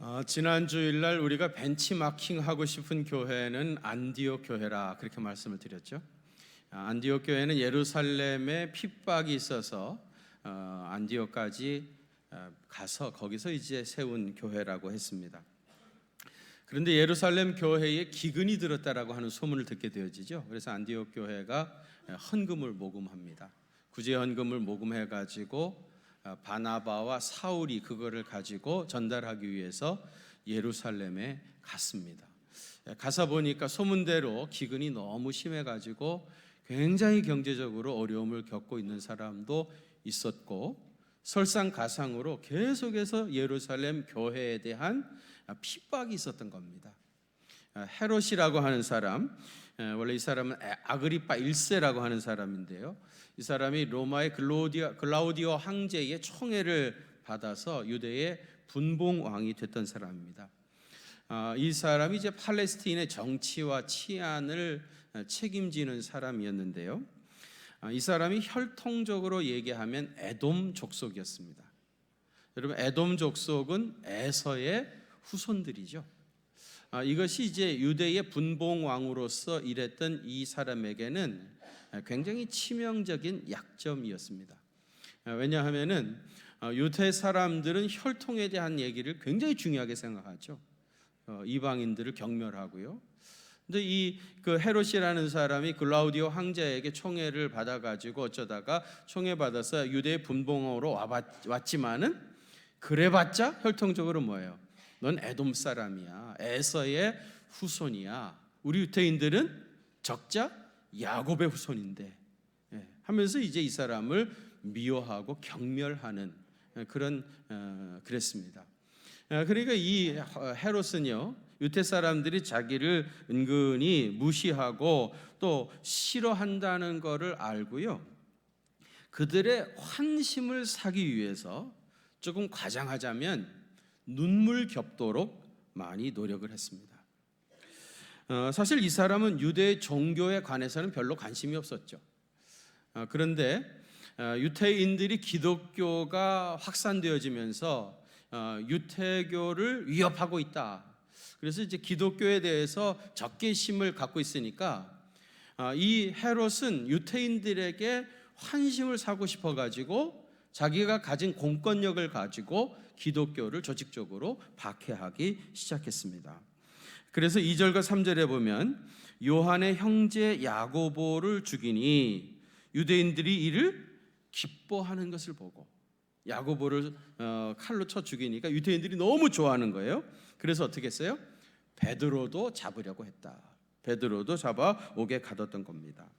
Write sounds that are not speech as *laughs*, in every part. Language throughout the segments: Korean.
어, 지난 주일날 우리가 벤치마킹 하고 싶은 교회는 안디옥 교회라 그렇게 말씀을 드렸죠. 아, 안디옥 교회는 예루살렘에 핍박이 있어서 어, 안디옥까지 어, 가서 거기서 이제 세운 교회라고 했습니다. 그런데 예루살렘 교회에 기근이 들었다라고 하는 소문을 듣게 되어지죠. 그래서 안디옥 교회가 헌금을 모금합니다. 구제 헌금을 모금해 가지고 어, 바나바와 사울이 그거를 가지고 전달하기 위해서 예루살렘에 갔습니다. 예, 가서 보니까 소문대로 기근이 너무 심해 가지고 굉장히 경제적으로 어려움을 겪고 있는 사람도 있었고 설상가상으로 계속해서 예루살렘 교회에 대한 핍박이 있었던 겁니다. 아, 헤롯이라고 하는 사람, 에, 원래 이 사람은 에- 아그리파 1세라고 하는 사람인데요. 이 사람이 로마의 글로디아, 글라우디오 황제의 총애를 받아서 유대의 분봉 왕이 됐던 사람입니다. 아, 이 사람이 이제 팔레스틴의 정치와 치안을 어, 책임지는 사람이었는데요. 아, 이 사람이 혈통적으로 얘기하면 에돔 족속이었습니다. 여러분 에돔 족속은 에서의 후손들이죠. 아, 이것이 이제 유대의 분봉 왕으로서 일했던 이 사람에게는 굉장히 치명적인 약점이었습니다. 아, 왜냐하면은 어, 유대 사람들은 혈통에 대한 얘기를 굉장히 중요하게 생각하죠. 어, 이방인들을 경멸하고요. 근데 이 그 헤롯이라는 사람이 글라우디오 황제에게 총애를 받아가지고 어쩌다가 총애 받아서 유대의 분봉으로 왔지만은 그래봤자 혈통적으로 뭐예요? 넌 에돔 사람이야. 에서의 후손이야. 우리 유태인들은 적자 야곱의 후손인데 예, 하면서 이제 이 사람을 미워하고 경멸하는 예, 그런 어, 그랬습니다. 어, 그러니까 이 헤롯은요 유태 사람들이 자기를 은근히 무시하고 또 싫어한다는 것을 알고요 그들의 환심을 사기 위해서 조금 과장하자면 눈물 겹도록 많이 노력을 했습니다. 어, 사실 이 사람은 유대 종교에 관해서는 별로 관심이 없었죠. 어, 그런데 어, 유태인들이 기독교가 확산되어지면서 어, 유태교를 위협하고 있다. 그래서 이제 기독교에 대해서 적개심을 갖고 있으니까 어, 이 헤롯은 유태인들에게 환심을 사고 싶어 가지고 자기가 가진 공권력을 가지고 기독교를 조직적으로 박해하기 시작했습니다. 그래서 2절과 3절에 보면 요한의 형제 야고보를 죽이니 유대인들이 이를 기뻐하는 것을 보고 야고보를 어, 칼로 쳐 죽이니까 유대인들이 너무 좋아하는 거예요. 그래서 어떻게 했어요? 베드로도 잡으려고 했다. 베드로도 잡아 옥에 가뒀던 겁니다.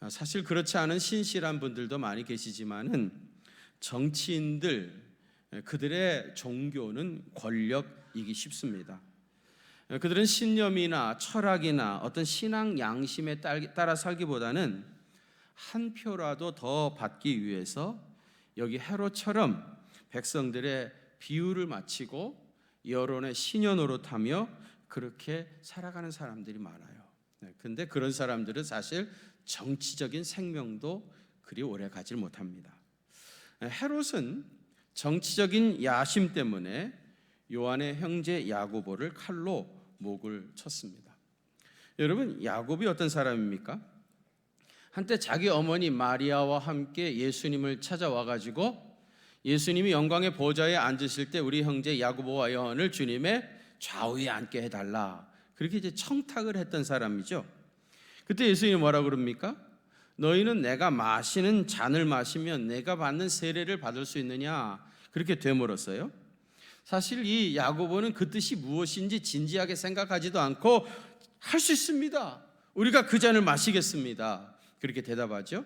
아, 사실 그렇지 않은 신실한 분들도 많이 계시지만은 정치인들 그들의 종교는 권력이기 쉽습니다. 그들은 신념이나 철학이나 어떤 신앙 양심에 따라 살기보다는 한 표라도 더 받기 위해서 여기 헤롯처럼 백성들의 비유를 마치고 여론의 신여 노릇하며 그렇게 살아가는 사람들이 많아요. 네, 근데 그런 사람들은 사실 정치적인 생명도 그리 오래 가지 못합니다. 헤롯은 정치적인 야심 때문에 요한의 형제 야고보를 칼로 목을 쳤습니다. 여러분, 야곱이 어떤 사람입니까? 한때 자기 어머니 마리아와 함께 예수님을 찾아와 가지고 예수님이 영광의 보좌에 앉으실 때 우리 형제 야고보와 요한을 주님의 좌우에 앉게 해달라. 그렇게 이제 청탁을 했던 사람이죠. 그때 예수님이 뭐라 그럽니까? 너희는 내가 마시는 잔을 마시면 내가 받는 세례를 받을 수 있느냐? 그렇게 되물었어요. 사실 이 야고보는 그 뜻이 무엇인지 진지하게 생각하지도 않고 할 수 있습니다. 우리가 그 잔을 마시겠습니다. 그렇게 대답하죠.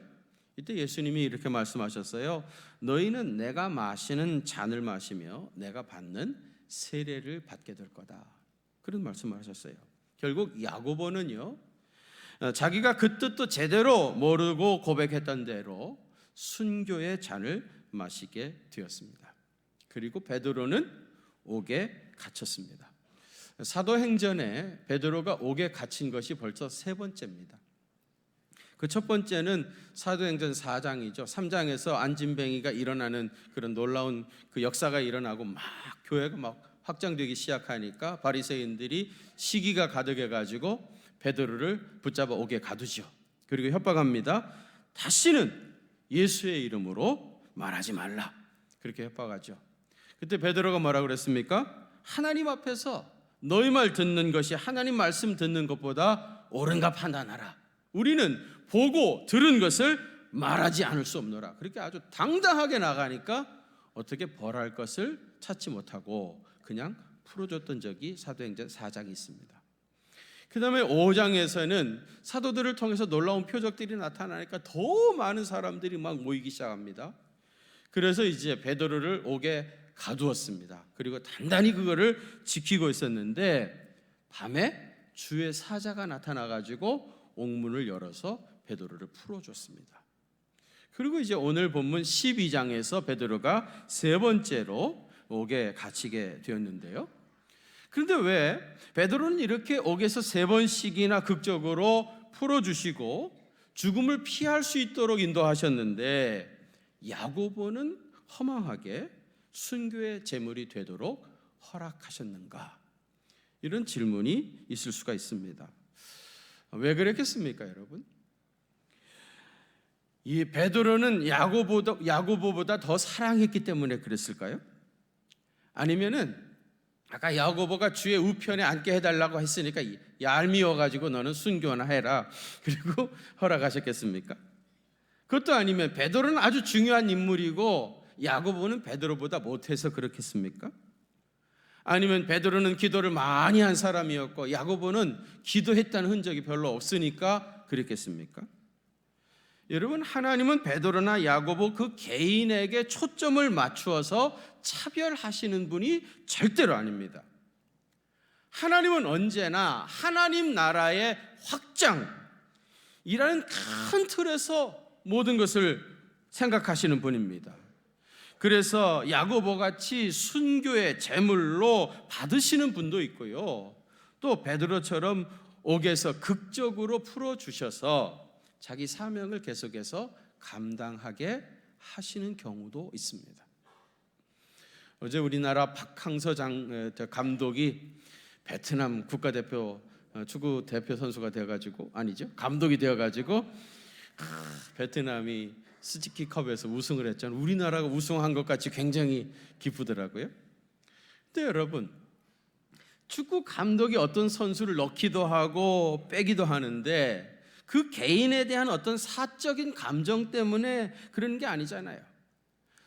이때 예수님이 이렇게 말씀하셨어요. 너희는 내가 마시는 잔을 마시며 내가 받는 세례를 받게 될 거다. 그런 말씀을 하셨어요. 결국 야고보는요. 어, 자기가 그 뜻도 제대로 모르고 고백했던 대로 순교의 잔을 마시게 되었습니다. 그리고 베드로는 옥에 갇혔습니다. 사도행전에 베드로가 옥에 갇힌 것이 벌써 세 번째입니다. 그 첫 번째는 사도행전 4장이죠. 3장에서 안진뱅이가 일어나는 그런 놀라운 그 역사가 일어나고 막 교회가 막 확장되기 시작하니까 바리새인들이 시기가 가득해 가지고 베드로를 붙잡아 옥에 가두죠. 그리고 협박합니다. 다시는 예수의 이름으로 말하지 말라. 그렇게 협박하죠. 그때 베드로가 뭐라 그랬습니까? 하나님 앞에서 너희 말 듣는 것이 하나님 말씀 듣는 것보다 옳은가 판단하라. 우리는 보고 들은 것을 말하지 않을 수 없노라. 그렇게 아주 당당하게 나가니까 어떻게 벌할 것을 찾지 못하고 그냥 풀어줬던 적이 사도행전 4장이 있습니다. 그 다음에 5장에서는 사도들을 통해서 놀라운 표적들이 나타나니까 더 많은 사람들이 막 모이기 시작합니다. 그래서 이제 베드로를 옥에 가두었습니다. 그리고 단단히 그거를 지키고 있었는데 밤에 주의 사자가 나타나 가지고 옥문을 열어서 베드로를 풀어줬습니다. 그리고 이제 오늘 본문 12장에서 베드로가 세 번째로 옥에 갇히게 되었는데요. 그런데 왜 베드로는 이렇게 옥에서 세 번씩이나 극적으로 풀어주시고 죽음을 피할 수 있도록 인도하셨는데 야고보는 허망하게 순교의 제물이 되도록 허락하셨는가? 이런 질문이 있을 수가 있습니다. 왜 그랬겠습니까, 여러분? 이 베드로는 야고보보다 더 사랑했기 때문에 그랬을까요? 아니면은 아까 야고보가 주의 우편에 앉게 해달라고 했으니까 얄미워 가지고 너는 순교나 해라 *laughs* 그리고 허락하셨겠습니까? 그것도 아니면 베드로는 아주 중요한 인물이고 야고보는 베드로보다 못해서 그렇겠습니까? 아니면 베드로는 기도를 많이 한 사람이었고 야고보는 기도했다는 흔적이 별로 없으니까 그랬겠습니까? 여러분 하나님은 베드로나 야고보 그 개인에게 초점을 맞추어서 차별하시는 분이 절대로 아닙니다. 하나님은 언제나 하나님 나라의 확장이라는 큰 틀에서 모든 것을 생각하시는 분입니다. 그래서 야고보 같이 순교의 제물로 받으시는 분도 있고요. 또 베드로처럼 옥에서 극적으로 풀어 주셔서 자기 사명을 계속해서 감당하게 하시는 경우도 있습니다. 어제 우리나라 박항서 장 감독이 베트남 국가대표 어, 축구 대표 선수가 되어가지고 아니죠 감독이 되어가지고 베트남이 스즈키 컵에서 우승을 했잖아요. 우리나라가 우승한 것 같이 굉장히 기쁘더라고요. 근데 여러분 축구 감독이 어떤 선수를 넣기도 하고 빼기도 하는데 그 개인에 대한 어떤 사적인 감정 때문에 그런 게 아니잖아요.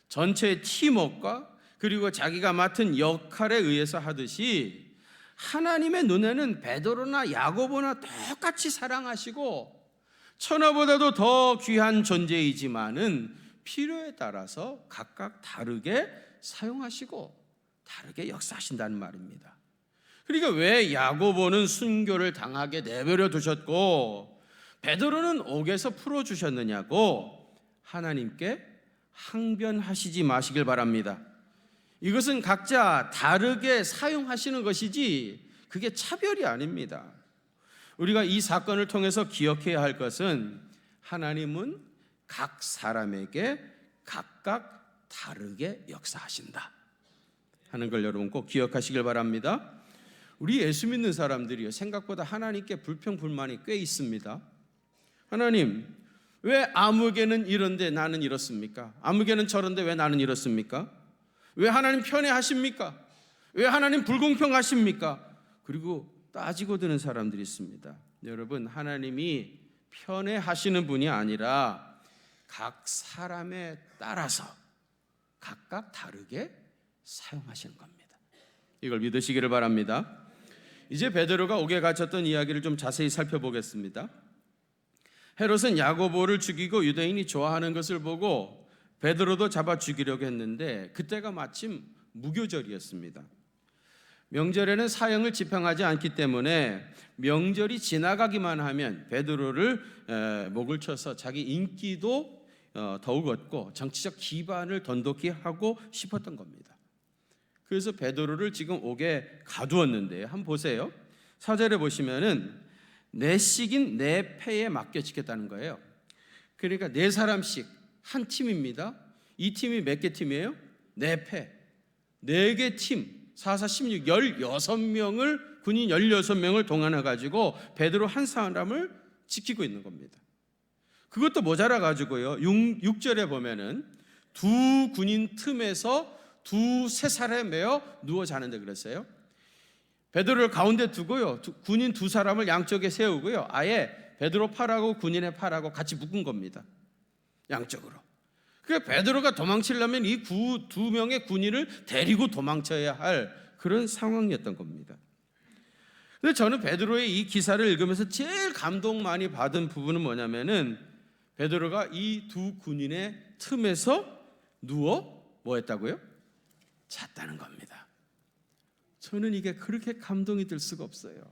전체의 팀워크가 그리고 자기가 맡은 역할에 의해서 하듯이 하나님의 눈에는 베드로나 야고보나 똑같이 사랑하시고 천하보다도 더 귀한 존재이지만은 필요에 따라서 각각 다르게 사용하시고 다르게 역사하신다는 말입니다. 그러니까 왜 야고보는 순교를 당하게 내버려 두셨고 베드로는 옥에서 풀어 주셨느냐고 하나님께 항변하시지 마시길 바랍니다. 이것은 각자 다르게 사용하시는 것이지 그게 차별이 아닙니다. 우리가 이 사건을 통해서 기억해야 할 것은 하나님은 각 사람에게 각각 다르게 역사하신다 하는 걸 여러분 꼭 기억하시길 바랍니다. 우리 예수 믿는 사람들이요 생각보다 하나님께 불평 불만이 꽤 있습니다. 하나님 왜 아무개는 이런데 나는 이렇습니까? 아무개는 저런데 왜 나는 이렇습니까? 왜 하나님 편애 하십니까? 왜 하나님 불공평하십니까? 그리고 따지고 드는 사람들이 있습니다. 여러분, 하나님이 편애 하시는 분이 아니라 각 사람에 따라서 각각 다르게 사용하시는 겁니다. 이걸 믿으시기를 바랍니다. 이제 베드로가 옥에 갇혔던 이야기를 좀 자세히 살펴보겠습니다. 헤롯은 야고보를 죽이고 유대인이 좋아하는 것을 보고 베드로도 잡아 죽이려고 했는데 그때가 마침 무교절이었습니다. 명절에는 사형을 집행하지 않기 때문에 명절이 지나가기만 하면 베드로를 목을 쳐서 자기 인기도 어, 더욱 얻고 정치적 기반을 던독히 하고 싶었던 겁니다. 그래서 베드로를 지금 옥에 가두었는데 한번 보세요. 사절에 보시면은 내 식인 내 패에 맡겨 지겠다는 거예요. 그러니까 네 사람씩 한 팀입니다. 이 팀이 몇 개 팀이에요? 네 패. 네 개 팀. 4사 16 16명을 군인 16명을 동원해 가지고 베드로 한 사람을 지키고 있는 겁니다. 그것도 모자라 가지고요. 6, 6절에 보면은 두 군인 틈에서 두세 살에 매어 누워 자는데 그랬어요. 베드로를 가운데 두고요. 두- 군인 두 사람을 양쪽에 세우고요. 아예 베드로 팔하고 군인의 팔하고 같이 묶은 겁니다. 양쪽으로. 그 베드로가 도망치려면 이 두 명의 군인을 데리고 도망쳐야 할 그런 상황이었던 겁니다. 근데 저는 베드로의 이 기사를 읽으면서 제일 감동 많이 받은 부분은 뭐냐면은 베드로가 이 두 군인의 틈에서 누워 뭐 했다고요? 잤다는 겁니다. 저는 이게 그렇게 감동이 들 수가 없어요.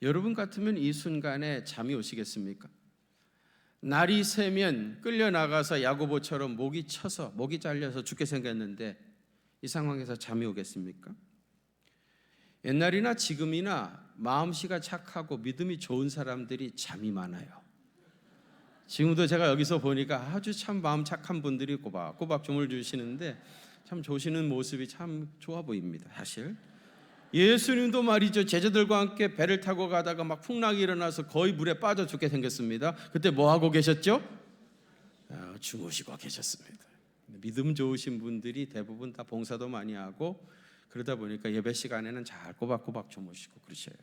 여러분 같으면 이 순간에 잠이 오시겠습니까? 날이 새면 끌려 나가서 야고보처럼 목이 쳐서 목이 잘려서 죽게 생겼는데 이 상황에서 잠이 오겠습니까? 옛날이나 지금이나 마음씨가 착하고 믿음이 좋은 사람들이 잠이 많아요. 지금도 제가 여기서 보니까 아주 참 마음 착한 분들이 꼬박꼬박 주물 주시는데 참 조시는 모습이 참 좋아 보입니다. 사실 예수님도 말이죠 제자들과 함께 배를 타고 가다가 막 풍랑이 일어나서 거의 물에 빠져 죽게 생겼습니다. 그때 뭐 하고 계셨죠? 아, 주무시고 계셨습니다. 믿음 좋으신 분들이 대부분 다 봉사도 많이 하고 그러다 보니까 예배 시간에는 잘 꼬박꼬박 주무시고 그러셔요.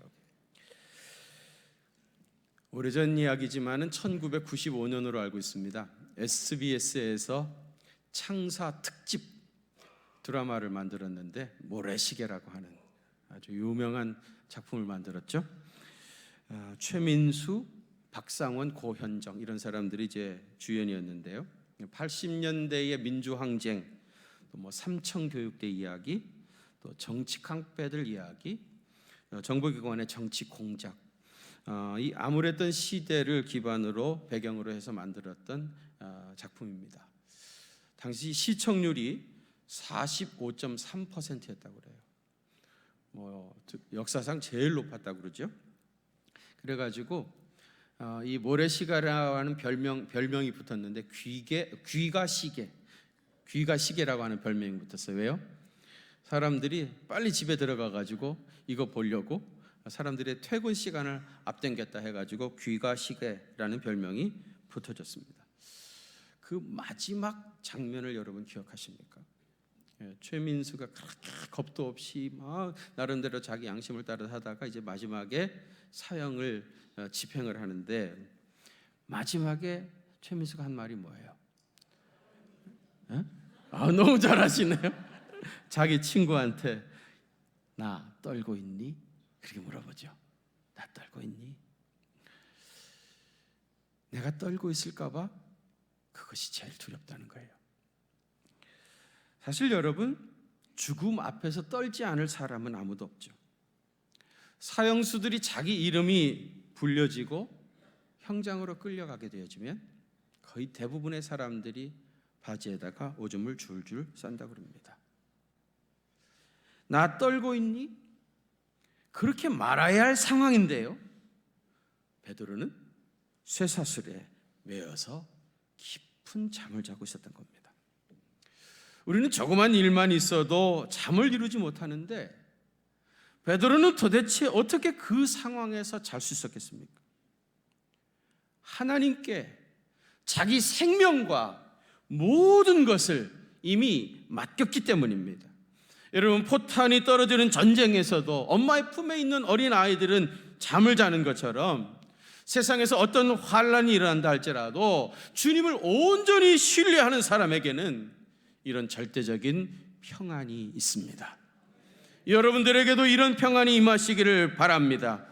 오래전 이야기지만은 1995년으로 알고 있습니다. SBS에서 창사 특집 드라마를 만들었는데 모래시계라고 하는 아주 유명한 작품을 만들었죠. 아, 최민수, 박상원, 고현정 이런 사람들이 이제 주연이었는데요. 80년대의 민주항쟁, 또뭐 삼청교육대 이야기, 또 정치 깡패들 이야기, 어, 정보기관의 정치 공작, 어, 이 암울했던 시대를 기반으로 배경으로 해서 만들었던 어, 작품입니다. 당시 시청률이 45.3%였다고 그래요. 뭐 역사상 제일 높았다고 그러죠. 그래가지고 어, 이 모래시계라고 하는 별명 별명이 붙었는데 귀게 귀가 시계, 귀가 시계라고 하는 별명이 붙었어요. 왜요? 사람들이 빨리 집에 들어가 가지고 이거 보려고 사람들의 퇴근 시간을 앞당겼다 해가지고 귀가 시계라는 별명이 붙어졌습니다. 그 마지막 장면을 여러분 기억하십니까? 예, 최민수가 그렇게 겁도 없이 막 나름대로 자기 양심을 따라 하다가 이제 마지막에 사형을 어, 집행을 하는데 마지막에 최민수가 한 말이 뭐예요? 예? 아 너무 잘하시네요. *laughs* 자기 친구한테 나 떨고 있니? 그렇게 물어보죠. 나 떨고 있니? 내가 떨고 있을까봐 그것이 제일 두렵다는 거예요. 사실 여러분 죽음 앞에서 떨지 않을 사람은 아무도 없죠. 사형수들이 자기 이름이 불려지고 형장으로 끌려가게 되어지면 거의 대부분의 사람들이 바지에다가 오줌을 줄줄 싼다 그럽니다. 나 떨고 있니? 그렇게 말아야 할 상황인데요. 베드로는 쇠사슬에 매어서 깊은 잠을 자고 있었던 겁니다. 우리는 조그만 일만 있어도 잠을 이루지 못하는데 베드로는 도대체 어떻게 그 상황에서 잘 수 있었겠습니까? 하나님께 자기 생명과 모든 것을 이미 맡겼기 때문입니다. 여러분 포탄이 떨어지는 전쟁에서도 엄마의 품에 있는 어린 아이들은 잠을 자는 것처럼 세상에서 어떤 환란이 일어난다 할지라도 주님을 온전히 신뢰하는 사람에게는 이런 절대적인 평안이 있습니다. 여러분들에게도 이런 평안이 임하시기를 바랍니다.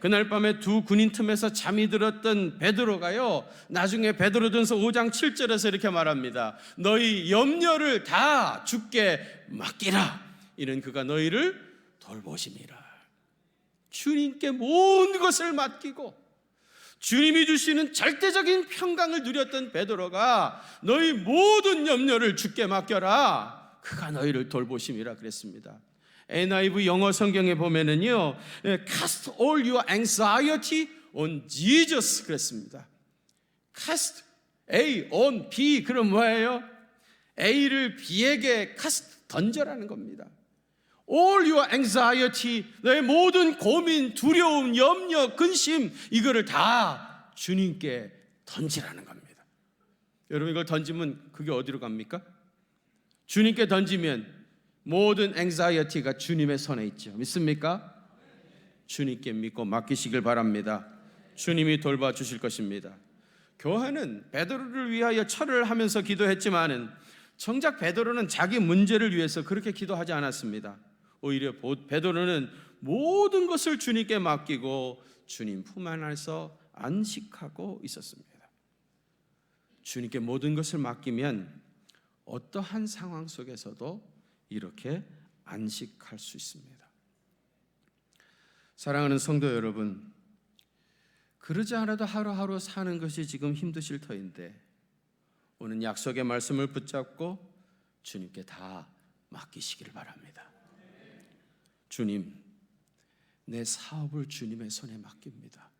그날 밤에 두 군인 틈에서 잠이 들었던 베드로가요. 나중에 베드로전서 5장 7절에서 이렇게 말합니다. 너희 염려를 다 주께 맡기라. 이는 그가 너희를 돌보심이라. 주님께 모든 것을 맡기고 주님이 주시는 절대적인 평강을 누렸던 베드로가 너희 모든 염려를 주께 맡겨라. 그가 너희를 돌보심이라 그랬습니다. NIV 영어 성경에 보면은요, cast all your anxiety on Jesus 그랬습니다. cast A on B 그럼 뭐예요? A를 B에게 cast 던져라는 겁니다. All your anxiety, 너의 모든 고민, 두려움, 염려, 근심 이거를 다 주님께 던지라는 겁니다. 여러분 이걸 던지면 그게 어디로 갑니까? 주님께 던지면 모든 anxiety가 주님의 손에 있죠. 믿습니까? 주님께 믿고 맡기시길 바랍니다. 주님이 돌봐 주실 것입니다. 교회는 베드로를 위하여 철을 하면서 기도했지만은 정작 베드로는 자기 문제를 위해서 그렇게 기도하지 않았습니다. 오히려 보- 베드로는 모든 것을 주님께 맡기고 주님 품 안에서 안식하고 있었습니다. 주님께 모든 것을 맡기면 어떠한 상황 속에서도 이렇게 안식할 수 있습니다. 사랑하는 성도 여러분, 그러지 않아도 하루하루 사는 것이 지금 힘드실 터인데 오늘 약속의 말씀을 붙잡고 주님께 다 맡기시기를 바랍니다. 주님, 내 사업을 주님의 손에 맡깁니다.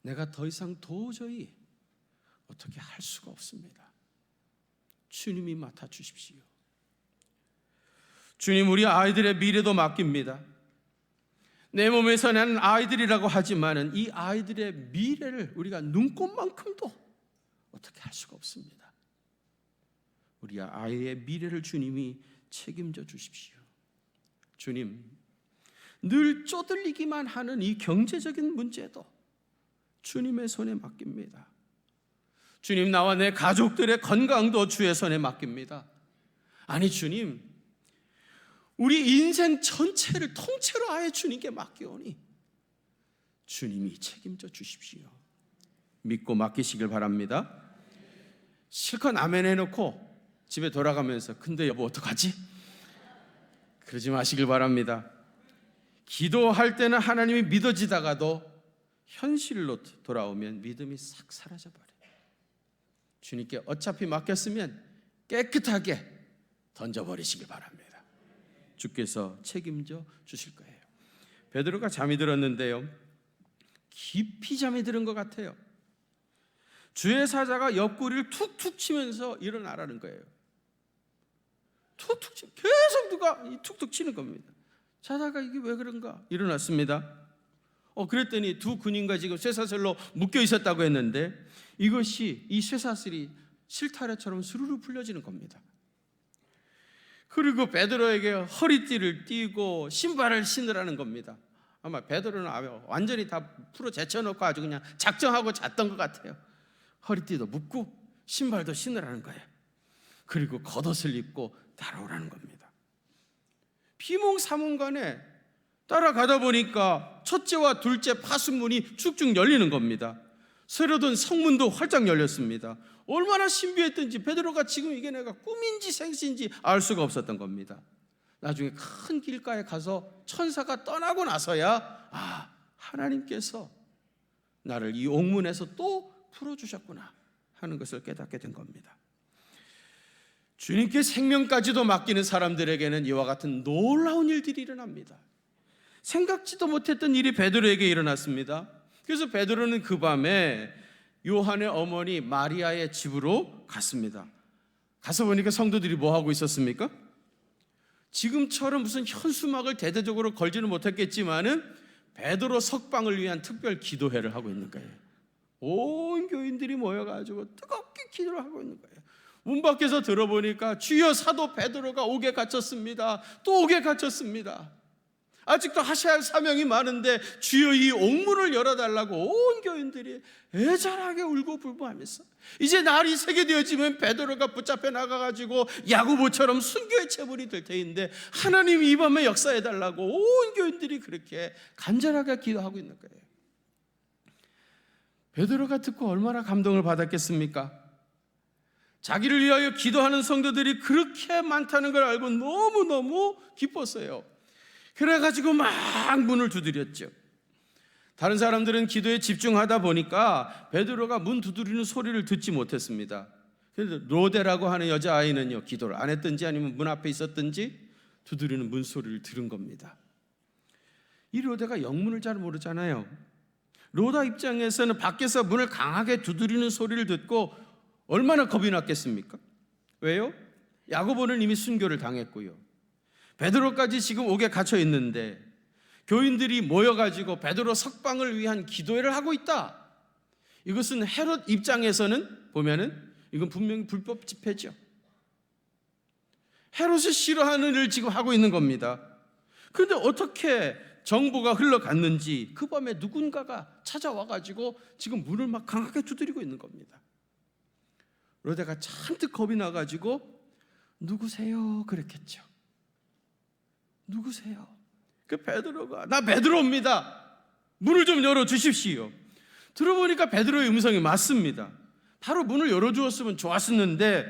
내가 더 이상 도저히 어떻게 할 수가 없습니다. 주님이 맡아 주십시오. 주님, 우리 아이들의 미래도 맡깁니다. 내 몸에서 나는 아이들이라고 하지만은 이 아이들의 미래를 우리가 눈꽃만큼도 어떻게 할 수가 없습니다. 우리 아이의 미래를 주님이 책임져 주십시오. 주님, 늘 쪼들리기만 하는 이 경제적인 문제도 주님의 손에 맡깁니다. 주님, 나와 내 가족들의 건강도 주의 손에 맡깁니다. 아니, 주님, 우리 인생 전체를 통째로 아예 주님께 맡기오니 주님이 책임져 주십시오. 믿고 맡기시길 바랍니다. 실컷 아멘 해놓고 집에 돌아가면서 근데 여보 어떡하지? 그러지 마시길 바랍니다. 기도할 때는 하나님이 믿어지다가도 현실로 돌아오면 믿음이 싹 사라져 버려요. 주님께 어차피 맡겼으면 깨끗하게 던져 버리시길 바랍니다. 주께서 책임져 주실 거예요. 베드로가 잠이 들었는데요. 깊이 잠이 들은 것 같아요. 주의 사자가 옆구리를 툭툭 치면서 일어나라는 거예요. 툭툭 치 계속 누가 이 툭툭 치는 겁니다. 자다가 이게 왜 그런가? 일어났습니다. 어 그랬더니 두 군인과 지금 쇠사슬로 묶여 있었다고 했는데 이것이 이 쇠사슬이 실타래처럼 스르르 풀려지는 겁니다. 그리고 베드로에게 허리띠를 띠고 신발을 신으라는 겁니다. 아마 베드로는 완전히 다 풀어 제쳐놓고 아주 그냥 작정하고 잤던 것 같아요. 허리띠도 묶고 신발도 신으라는 거예요. 그리고 겉옷을 입고 따라오라는 겁니다. 비몽사몽간에 따라가다 보니까 첫째와 둘째 파수문이 쭉쭉 열리는 겁니다. 새로 든 성문도 활짝 열렸습니다. 얼마나 신비했던지 베드로가 지금 이게 내가 꿈인지 생신지 알 수가 없었던 겁니다. 나중에 큰 길가에 가서 천사가 떠나고 나서야 아 하나님께서 나를 이 옥문에서 또 풀어주셨구나 하는 것을 깨닫게 된 겁니다. 주님께 생명까지도 맡기는 사람들에게는 이와 같은 놀라운 일들이 일어납니다. 생각지도 못했던 일이 베드로에게 일어났습니다. 그래서 베드로는 그 밤에 요한의 어머니 마리아의 집으로 갔습니다. 가서 보니까 성도들이 뭐 하고 있었습니까? 지금처럼 무슨 현수막을 대대적으로 걸지는 못했겠지만은 베드로 석방을 위한 특별 기도회를 하고 있는 거예요. 온 교인들이 모여가지고 뜨겁게 기도를 하고 있는 거예요. 문 밖에서 들어보니까 주여 사도 베드로가 옥에 갇혔습니다. 또 옥에 갇혔습니다. 아직도 하셔야 할 사명이 많은데 주여 이 옥문을 열어달라고 온 교인들이 애절하게 울고 불부하면서 이제 날이 새게 되어지면 베드로가 붙잡혀 나가가지고 야구보처럼 순교의 체불이 될 테인데 하나님 이 밤에 역사해달라고 온 교인들이 그렇게 간절하게 기도하고 있는 거예요. 베드로가 듣고 얼마나 감동을 받았겠습니까? 자기를 위하여 기도하는 성도들이 그렇게 많다는 걸 알고 너무너무 기뻤어요. 그래가지고 막 문을 두드렸죠. 다른 사람들은 기도에 집중하다 보니까 베드로가 문 두드리는 소리를 듣지 못했습니다. 그래서 로데라고 하는 여자 아이는요 기도를 안 했든지 아니면 문 앞에 있었든지 두드리는 문 소리를 들은 겁니다. 이 로데가 영문을 잘 모르잖아요. 로다 입장에서는 밖에서 문을 강하게 두드리는 소리를 듣고 얼마나 겁이 났겠습니까? 왜요? 야고보는 이미 순교를 당했고요. 베드로까지 지금 옥에 갇혀 있는데 교인들이 모여가지고 베드로 석방을 위한 기도회를 하고 있다. 이것은 헤롯 입장에서는 보면은 이건 분명히 불법 집회죠. 헤롯이 싫어하는 일을 지금 하고 있는 겁니다. 그런데 어떻게 정보가 흘러갔는지 그 밤에 누군가가 찾아와 가지고 지금 문을 막 강하게 두드리고 있는 겁니다. 로데가 잔뜩 겁이 나 가지고 누구세요? 그랬겠죠. 누구세요? 그 베드로가 나 베드로입니다. 문을 좀 열어 주십시오. 들어보니까 베드로의 음성이 맞습니다. 바로 문을 열어 주었으면 좋았었는데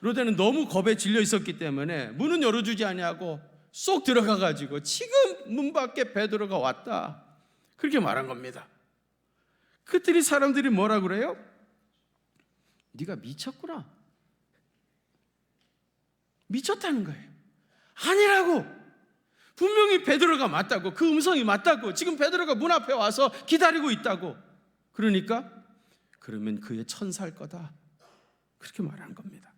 로데는 너무 겁에 질려 있었기 때문에 문은 열어 주지 아니하고 쏙 들어가 가지고 지금 문 밖에 베드로가 왔다. 그렇게 말한 겁니다. 그들이 사람들이 뭐라 그래요? 네가 미쳤구나. 미쳤다는 거예요. 아니라고. 분명히 베드로가 맞다고. 그 음성이 맞다고. 지금 베드로가 문 앞에 와서 기다리고 있다고. 그러니까 그러면 그의 천사일 거다. 그렇게 말한 겁니다.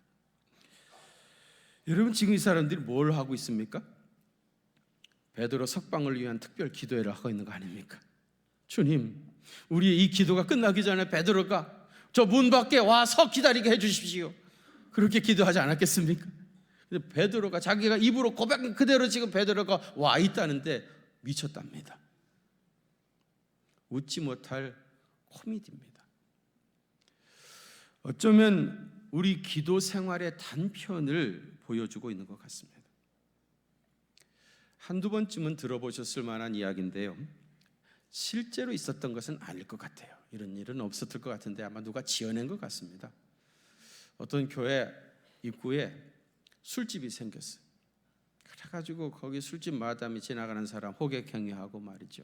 여러분 지금 이 사람들이 뭘 하고 있습니까? 베드로 석방을 위한 특별 기도회를 하고 있는 거 아닙니까? 주님, 우리의 이 기도가 끝나기 전에 베드로가 저 문 밖에 와서 기다리게 해 주십시오. 그렇게 기도하지 않았겠습니까? 근데 베드로가 자기가 입으로 고백 그대로 지금 베드로가 와 있다는데 미쳤답니다. 웃지 못할 코미디입니다. 어쩌면 우리 기도 생활의 단편을 보여주고 있는 것 같습니다. 한두 번쯤은 들어보셨을 만한 이야기인데요. 실제로 있었던 것은 아닐 것 같아요. 이런 일은 없었을 것 같은데 아마 누가 지어낸 것 같습니다. 어떤 교회 입구에 술집이 생겼어요. 그래가지고 거기 술집 마담이 지나가는 사람 호객행위하고 말이죠.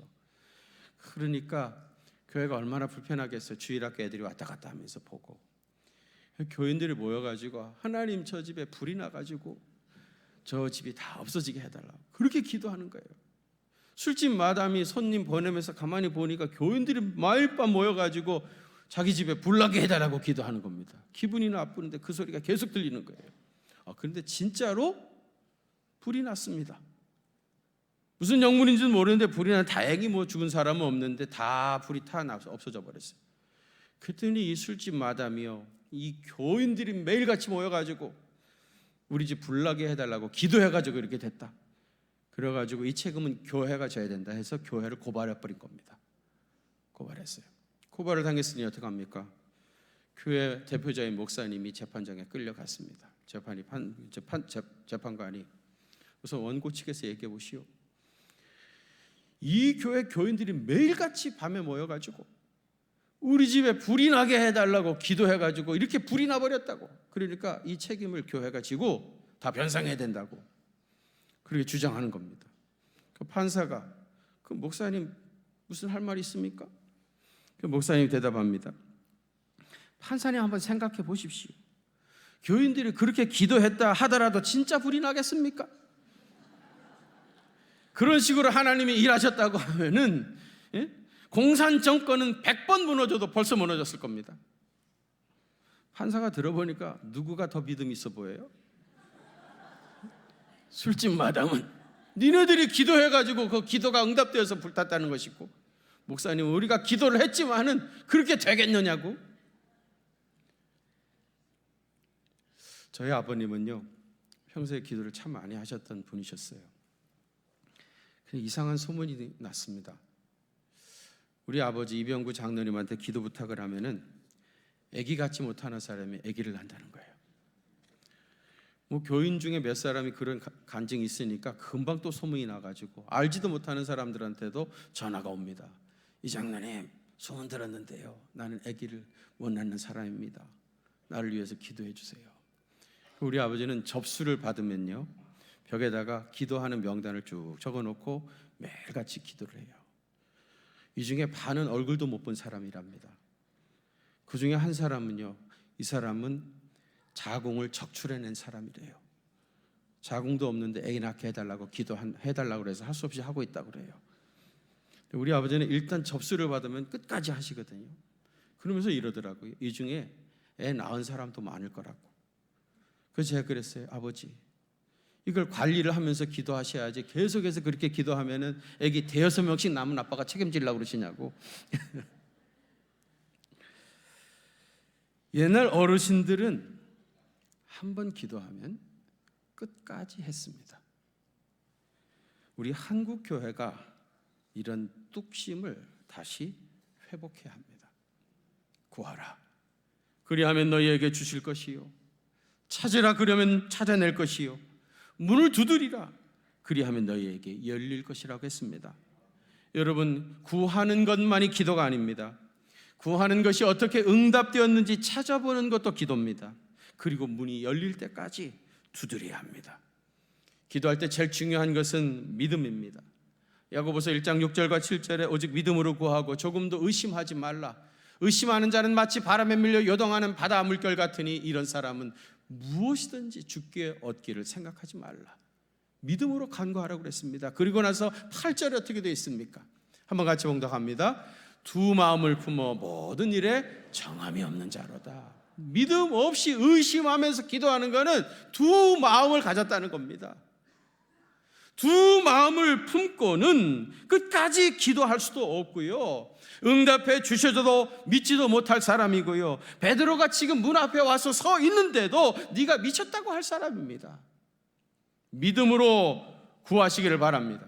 그러니까 교회가 얼마나 불편하겠어요. 주일학교 애들이 왔다 갔다 하면서 보고 교인들이 모여가지고 하나님 저 집에 불이 나가지고 저 집이 다 없어지게 해달라고 그렇게 기도하는 거예요. 술집 마담이 손님 보내면서 가만히 보니까 교인들이 매일 밤 모여가지고 자기 집에 불 나게 해달라고 기도하는 겁니다. 기분이 나쁘는데 그 소리가 계속 들리는 거예요. 아, 그런데 진짜로 불이 났습니다. 무슨 영문인지는 모르는데 불이 나 다행히 뭐 죽은 사람은 없는데 다 불이 타 나서 없어져 버렸어요. 그랬더니 이 술집 마담이요, 이 교인들이 매일 같이 모여가지고 우리 집 불나게 해달라고 기도해가지고 이렇게 됐다. 그래가지고 이 책임은 교회가 져야 된다 해서 교회를 고발해 버린 겁니다. 고발했어요. 고발을 당했으니 어떻게 합니까? 교회 대표자인 목사님이 재판장에 끌려갔습니다. 재판이 판 재판 재, 재판관이 우선 원고 측에서 얘기해 보시오. 이 교회 교인들이 매일같이 밤에 모여가지고 우리 집에 불이 나게 해달라고 기도해가지고 이렇게 불이 나버렸다고. 그러니까 이 책임을 교회가 지고 다 변상해야 된다고. 그렇게 주장하는 겁니다. 그 판사가 그 목사님 무슨 할말 있습니까? 그 목사님 대답합니다. 판사님 한번 생각해 보십시오. 교인들이 그렇게 기도했다 하더라도 진짜 불이 나겠습니까? 그런 식으로 하나님이 일하셨다고 하면은 예? 공산 정권은 100번 무너져도 벌써 무너졌을 겁니다. 판사가 들어보니까 누구가 더 믿음 있어 보여요? 술집 마담은 니네들이 기도해가지고 그 기도가 응답되어서 불탔다는 것이고 목사님 우리가 기도를 했지만은 그렇게 되겠느냐고 저희 아버님은요 평소에 기도를 참 많이 하셨던 분이셨어요. 이상한 소문이 났습니다. 우리 아버지 이병구 장로님한테 기도 부탁을 하면은 아기 갖지 못하는 사람이 아기를 낳는다는 거예요. 뭐 교인 중에 몇 사람이 그런 간증이 있으니까 금방 또 소문이 나가지고 알지도 못하는 사람들한테도 전화가 옵니다. 이 장로님 소문 들었는데요. 나는 아기를 못 낳는 사람입니다. 나를 위해서 기도해 주세요. 우리 아버지는 접수를 받으면요 벽에다가 기도하는 명단을 쭉 적어놓고 매일같이 기도를 해요. 이 중에 반은 얼굴도 못 본 사람이랍니다. 그 중에 한 사람은요, 이 사람은 자궁을 적출해낸 사람이래요. 자궁도 없는데 애 낳게 해달라고 기도해달라고 그래서 할 수 없이 하고 있다고 그래요. 우리 아버지는 일단 접수를 받으면 끝까지 하시거든요. 그러면서 이러더라고요. 이 중에 애 낳은 사람도 많을 거라고. 그래서 제가 그랬어요. 아버지, 이걸 관리를 하면서 기도하셔야지 계속해서 그렇게 기도하면은 애기 대여섯 명씩 남은 아빠가 책임지려고 그러시냐고. *laughs* 옛날 어르신들은 한 번 기도하면 끝까지 했습니다. 우리 한국 교회가 이런 뚝심을 다시 회복해야 합니다. 구하라. 그리하면 너희에게 주실 것이요. 찾으라 그러면 찾아낼 것이요. 문을 두드리라. 그리하면 너희에게 열릴 것이라고 했습니다. 여러분, 구하는 것만이 기도가 아닙니다. 구하는 것이 어떻게 응답되었는지 찾아보는 것도 기도입니다. 그리고 문이 열릴 때까지 두드려야 합니다. 기도할 때 제일 중요한 것은 믿음입니다. 야고보서 1장 6절과 7절에 오직 믿음으로 구하고 조금도 의심하지 말라. 의심하는 자는 마치 바람에 밀려 요동하는 바다 물결 같으니 이런 사람은 무엇이든지 죽게 얻기를 생각하지 말라. 믿음으로 간구하라고 그랬습니다. 그리고 나서 8절에 어떻게 되어 있습니까? 한번 같이 봉독합니다. 두 마음을 품어 모든 일에 정함이 없는 자로다. 믿음 없이 의심하면서 기도하는 것은 두 마음을 가졌다는 겁니다. 두 마음을 품고는 끝까지 기도할 수도 없고요. 응답해 주셔도 믿지도 못할 사람이고요. 베드로가 지금 문 앞에 와서 서 있는데도 네가 미쳤다고 할 사람입니다. 믿음으로 구하시기를 바랍니다.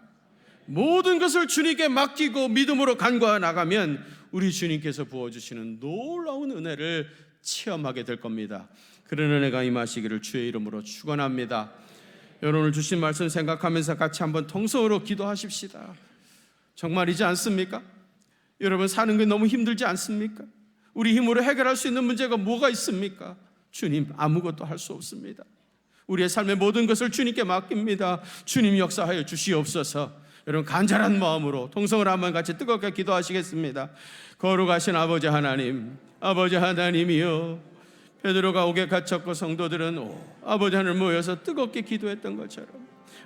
모든 것을 주님께 맡기고 믿음으로 간구하 나가면 우리 주님께서 부어주시는 놀라운 은혜를 체험하게 될 겁니다. 그런 은혜가 임하시기를 주의 이름으로 축원합니다. 여러분 주신 말씀 생각하면서 같이 한번 통성으로 기도하십시다. 정말이지 않습니까? 여러분 사는 게 너무 힘들지 않습니까? 우리 힘으로 해결할 수 있는 문제가 뭐가 있습니까? 주님 아무것도 할 수 없습니다. 우리의 삶의 모든 것을 주님께 맡깁니다. 주님 역사하여 주시옵소서. 여러분 간절한 마음으로 통성을 한번 같이 뜨겁게 기도하시겠습니다. 거룩하신 아버지 하나님, 아버지 하나님이여 베드로가 옥에 갇혔고 성도들은 오, 아버지 하늘 모여서 뜨겁게 기도했던 것처럼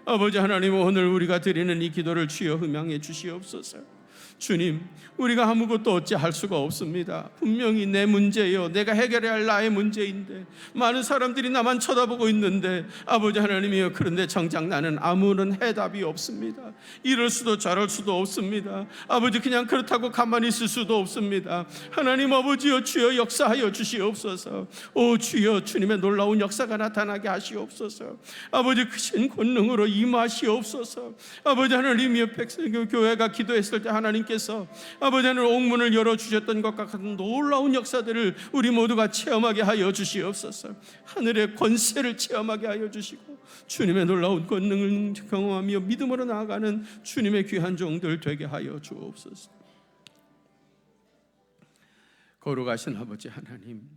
아버지 하나님 오늘 우리가 드리는 이 기도를 주여 흠양해 주시옵소서. 주님, 우리가 아무것도 어찌 할 수가 없습니다. 분명히 내 문제요. 내가 해결해야 할 나의 문제인데 많은 사람들이 나만 쳐다보고 있는데 아버지 하나님이여 그런데 정작 나는 아무런 해답이 없습니다. 이럴 수도 저럴 수도 없습니다. 아버지 그냥 그렇다고 가만히 있을 수도 없습니다. 하나님 아버지여 주여 역사하여 주시옵소서. 오 주여 주님의 놀라운 역사가 나타나게 하시옵소서. 아버지 크신 권능으로 임하시옵소서. 아버지 하나님이여 백성 교회가 기도했을 때 하나님 께서 아버지 하나님 옥문을 열어 주셨던 것과 같은 놀라운 역사들을 우리 모두가 체험하게 하여 주시옵소서. 하늘의 권세를 체험하게 하여 주시고 주님의 놀라운 권능을 경험하며 믿음으로 나아가는 주님의 귀한 종들 되게 하여 주옵소서. 거룩하신 아버지 하나님,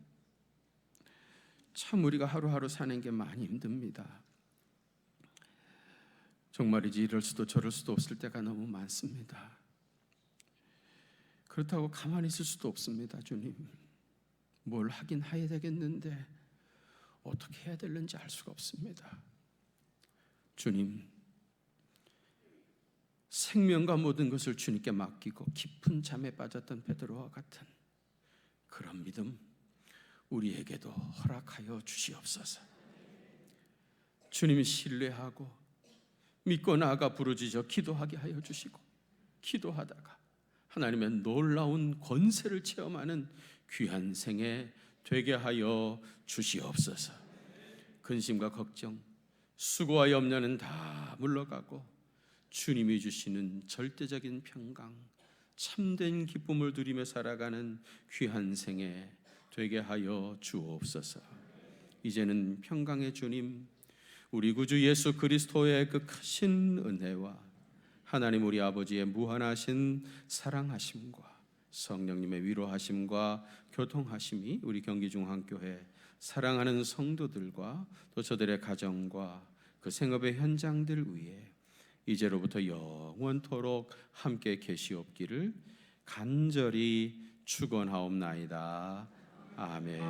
참 우리가 하루하루 사는 게 많이 힘듭니다. 정말이지 이럴 수도 저럴 수도 없을 때가 너무 많습니다. 그렇다고 가만히 있을 수도 없습니다, 주님. 뭘 하긴 해야 되겠는데 어떻게 해야 되는지 알 수가 없습니다. 주님, 생명과 모든 것을 주님께 맡기고 깊은 잠에 빠졌던 베드로와 같은 그런 믿음 우리에게도 허락하여 주시옵소서. 주님이 신뢰하고 믿고 나아가 부르짖어 기도하게 하여 주시고 기도하다가 하나님의 놀라운 권세를 체험하는 귀한 생애 되게 하여 주시옵소서. 근심과 걱정, 수고와 염려는 다 물러가고 주님이 주시는 절대적인 평강, 참된 기쁨을 누리며 살아가는 귀한 생애 되게 하여 주옵소서. 이제는 평강의 주님, 우리 구주 예수 그리스도의 그 크신 은혜와 하나님 우리 아버지의 무한하신 사랑하심과 성령님의 위로하심과 교통하심이 우리 경기중앙교회 사랑하는 성도들과 또 저들의 가정과 그 생업의 현장들 위에 이제로부터 영원토록 함께 계시옵기를 간절히 축원하옵나이다. 아멘.